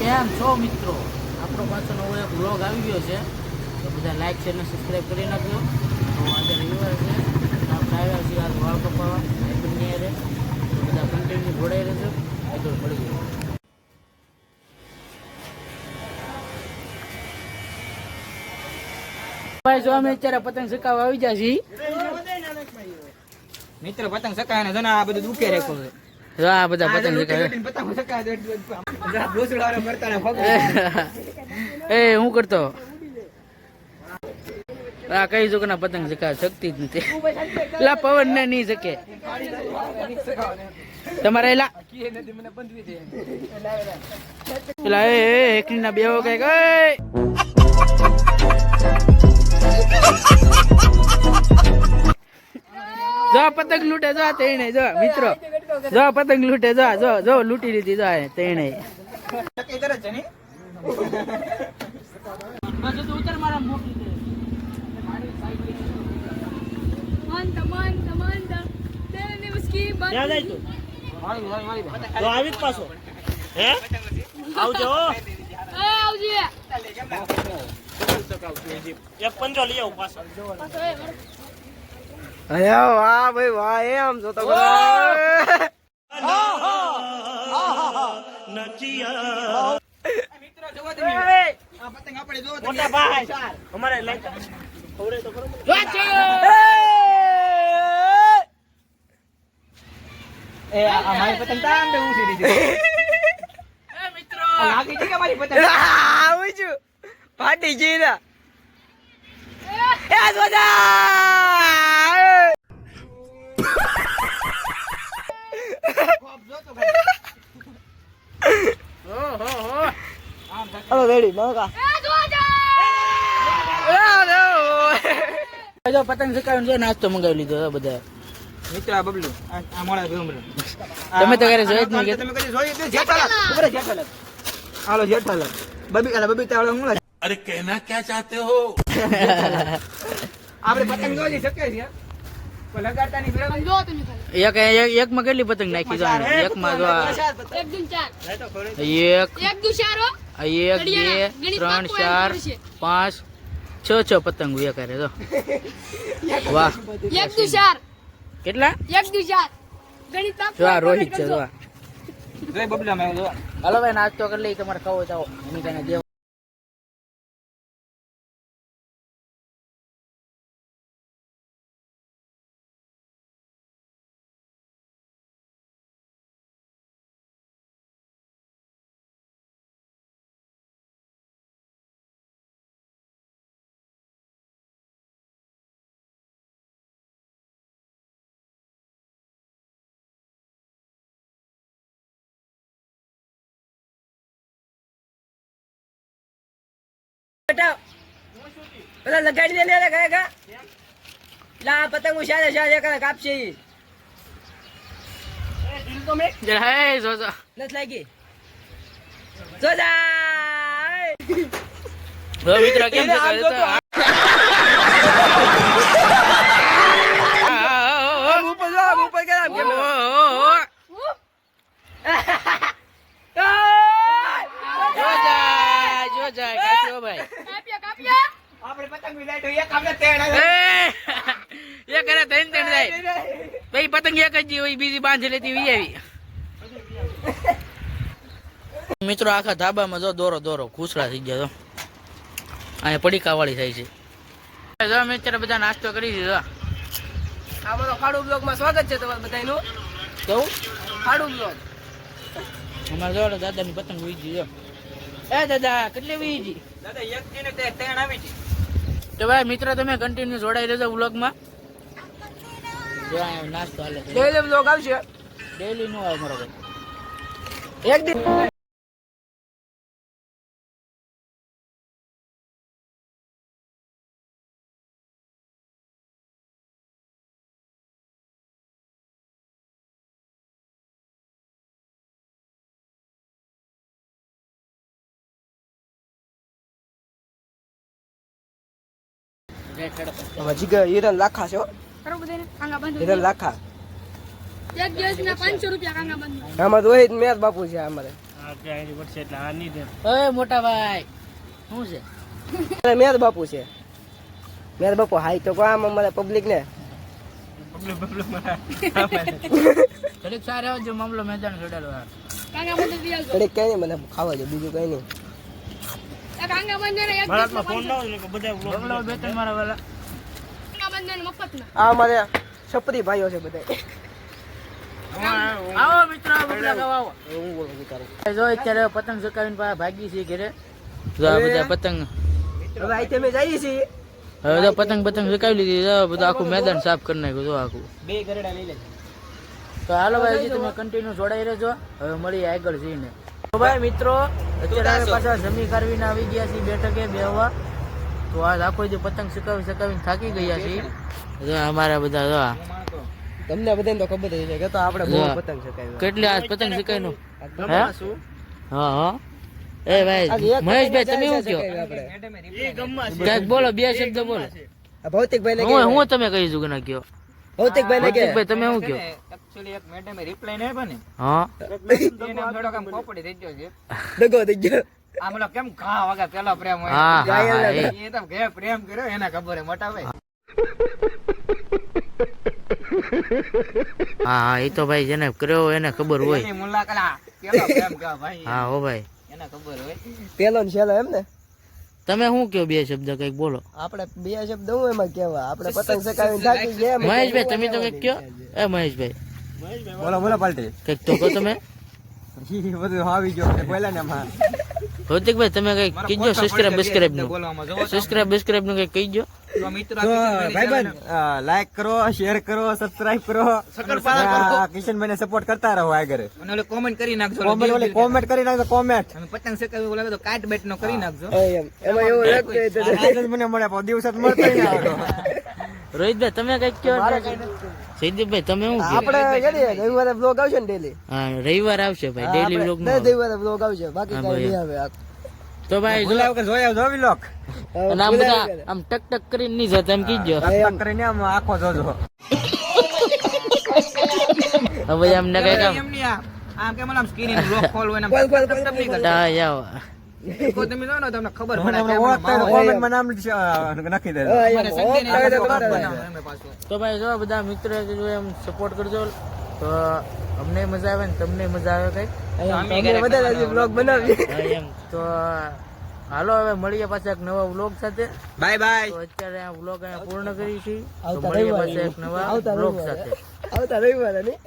કેમ છો મિત્રો? આપણો પાછો નવો એક વ્લોગ આવી ગયો છે. તો બધા લાઈક છે અને સબસ્ક્રાઈબ કરી નાખજો. તો આજે રવિવાર છે. આપણે આવ્યા છીએ આજ વાળ કપાવા ભાઈબંધની હારે. તો બધા કન્ટિન્યુ જોડાઈ રહેજો. આગળ મળી ગયો. ભાઈ, જો અમે અત્યારે પતંગ ચકાવવા આવી ગયા છીએ. મિત્ર, પતંગ સકાય ને આ બધું દુખે રેખો છે. આ બધા પતંગ. એ હું કરતો? આ કઈ જો ના પતંગ જકા શક્તિ જ નથી. લા પવન ને નહીં શકે તમારે એલા પેલા એ એકલી ના બેવો કંઈક જો પતંગ લૂટે જો તેને જો મિત્રો. જો પતંગ લૂટે જો જો જો લૂટી લીધી જો તેણે. આવી જ પાછો. હે? આવજો. આવજે. એક પંજો લઈ આવું પાછો. વાહ ભાઈ વાહ એમ જો તો મિત્રો જોવો તમે આ પતંગ આપણે જોવો તમે. મોટા ભાઈ અમારે લઈ ખવડે તો ખરો એ આ આ પતંગ તામ બે ઊંચી દીધી એ મિત્રો લાગી છે કે મારી પતંગ આવું છું ફાટી ગઈ ના એ જોજા અરે કહેના ક્યાં એક માં કેટલી પતંગ નાખી એક માં એક બે ત્રણ ચાર પાંચ છ છ પતંગ ઉયા કરે તો. વાહ. એક દુ ચાર કેટલા? એક દુ ચાર ગણિત જો આ રોહિત છે જો આ. બબલા મેં જો. હાલો ભાઈ નાસ્તો કરી લઈ તમારે ખાવો જાઓ એની કઈ દેવ પેલા લગાડી દે લે ગયા ગયા લા પતંગ ઉછાળે ઉછાળે કરે કાપશે ઈ. જરા હે જો જો. નથી લાગી. જો જા. મિત્રો કેમ છે? તો ઉપર ઉપર કે ઓ- ઓ- ઓ- જો જાય જો જાય કાપ્યો ભાઈ કાપ્યા કાપ્યા આપણે પતંગ વિલાઈ તો એક કરે ત્રણ ત્રણ જાય. ભાઈ પતંગ એક જ હોય બીજી બાંધી લેતી વી આવી. મિત્રો આખા ધાબામાં જો દોરો દોરો ખુસરા થઈ ગયા તો અહીંયા પડીકા વાળી થાય છે. જો અમે અત્યારે બધા નાસ્તો કરી દીધો. આ બધો ફાડુ બ્લોગમાં સ્વાગત છે તમારું બધાનું કેવું? ફાડુ બ્લોગ. અમારે જો દાદાની પતંગ વીજી જો. એ દાદા કેટલી વીજી? દાદા એક દિને તે તેણ આવી છે. તો ભાઈ મિત્રો તમે કન્ટિન્યુ જોડાઈ રહેજો વ્લોગમાં માં નાસ્તો હાલે છે. ડેલી વ્લોગ આવશે. ડેલી નો આવે મારો ભાઈ. એક દિન હજી હિરલ લાખા છે હો. કરો બધાને કાંગા બંધ હિરલ લાખા. એક દિવસના પાંચસો રૂપિયા કાંગા બંધ. આમાં રોહિત મેર બાપુ છે અમારે. ઓય મોટા ભાઈ શું છે? મેર બાપુ છે. મેર બાપુ. હાઈ તો કામ અમારે પબ્લિક ને? મને ખાવા દે બીજું કઈ નહીં. આ મારા છપરી ભાઈઓ છે બધા આવો મિત્રો આવો. હું બોલું છું તારું. જો અત્યારે પતંગ ચકાવીને ભાગી છે ઘરે. જો આ બધા પતંગ. હવે અહીં અમે જઈએ છીએ. હવે તો પતંગ પતંગ ચકાવી લીધી જો બધું આખું મેદાન સાફ કરી નાખ્યું જો આખું. બે ગરડા લઈ લેજો. તો હાલો ભાઈ હજી તમે કન્ટિન્યુ જોડાઈ રહેજો. હવે મળીએ આગળ જઈને. તો ભાઈ મિત્રો અત્યારે પાછા જમી કરવીને આવી ગયા છીએ બેઠકે બેહવા તો આજ આખો જે પતંગ સુકાવી સુકાવીને થાકી ગયા છીએ. જો અમારા બધા જો તમને બધાને તો ખબર જ છે કે તો આપણે બહુ પતંગ સુકાવી કેટલી આજ પતંગ સુકાવી નું શું? હા હા. એ ભાઈ મહેશભાઈ તમે શું કહો ગમમાં ક્યાંક બોલો બે શબ્દ બોલો. ભૌતિકભાઈ હું હું તમે કઈ છું ના કયો? ભૌતિકભાઈ ને કે ભાઈ તમે શું કહો એકચ્યુઅલી એક મેડમે રિપ્લાય ન આપ્યો ને હા. એને આમ થોડોક આમ કોપડી થઈ ગયો છે. ડગો થઈ ગયો. આ મતલબ કેમ ઘા વગર પેલો પ્રેમ હોય? એ. તો ઘે પ્રેમ કર્યો એના ખબર હે મોટા ભાઈ. હા હા એ તો ભાઈ જેને કર્યો એને ખબર હોય. હા હો ભાઈ. એને ખબર હોય. પેલો ને છેલ્લો એમ ને? તમે શું કયો બે શબ્દ કંઈક બોલો? આપણે બે શબ્દ હું એમાં કેવા આપણે પતંગ ચકાવીને થાકી ગયા મહેશભાઈ તમે તો કંઈક કયો? એ મહેશભાઈ. બોલો બોલો પાલટી. કંઈક તો કહો તમે. બધું આવી ગયો પહેલા ને માં ભૌતિકભાઈ તમે કંઈક કીજો સબસ્ક્રાઇબ બસ્ક્રાઇબનું. જો સબસ્ક્રાઇબનું કઈ કીજો. લાઈક કરો શેર કરો સબસ્ક્રાઇબ કરો. આ કિશનભાઈને સપોર્ટ કરતા રહો આગળ. અને ઓલે કોમેન્ટ કરી નાખજો કોમેન્ટ ઓલી કોમેન્ટ કરી નાખજો કોમેન્ટ પતંગ ચકાવી ઓલા તો કાટ બેટ નો કરી નાખજો. એમાં. એવું જ મને મળે પણ દિવસ મળતો રોહિતભાઈ તમે કંઈક કયો જયદીપભાઈ તમે શું આપણે કરીએ રવિવારે બ્લોગ આવશે ને ડેલી હા રવિવાર આવશે ભાઈ ડેલી બ્લોગ દર રવિવારે બ્લોગ આવશે બાકી કઈ. નહીં આવે તો ભાઈ જો ભૂલ્યા વગર જોયા જો વિલોક અને આમ બધા આમ ટક ટક કરીને નહીં જતા એમ કીજો. ટક કરીને આમ આખો જોજો. હવે અમને કંઈક આમ એમ નહીં આ. આમ કેમ આમ સ્ક્રીન લોક ખોલ હોય ને ખોલ, ખોલ, ખોલ, ટપ ટપ નહીં કરતા. હા જાઓ કોઈ તમે ને તમને ખબર નાખી તો ભાઈ જો બધા મિત્રો એમ સપોર્ટ કરજો. તો અમને મજા આવે ને તમને મજા આવે કંઈક? અમે વધારે હજી બ્લોગ બનાવી એમ. તો હાલો હવે મળીએ પાછા એક નવા વ્લોગ સાથે. Bye bye. અત્યારે આ વ્લોગ અહીંયા પૂર્ણ કરી છીએ. મળીએ પાછા એક નવા વ્લોગ સાથે. આવતા રવિવારે નહીં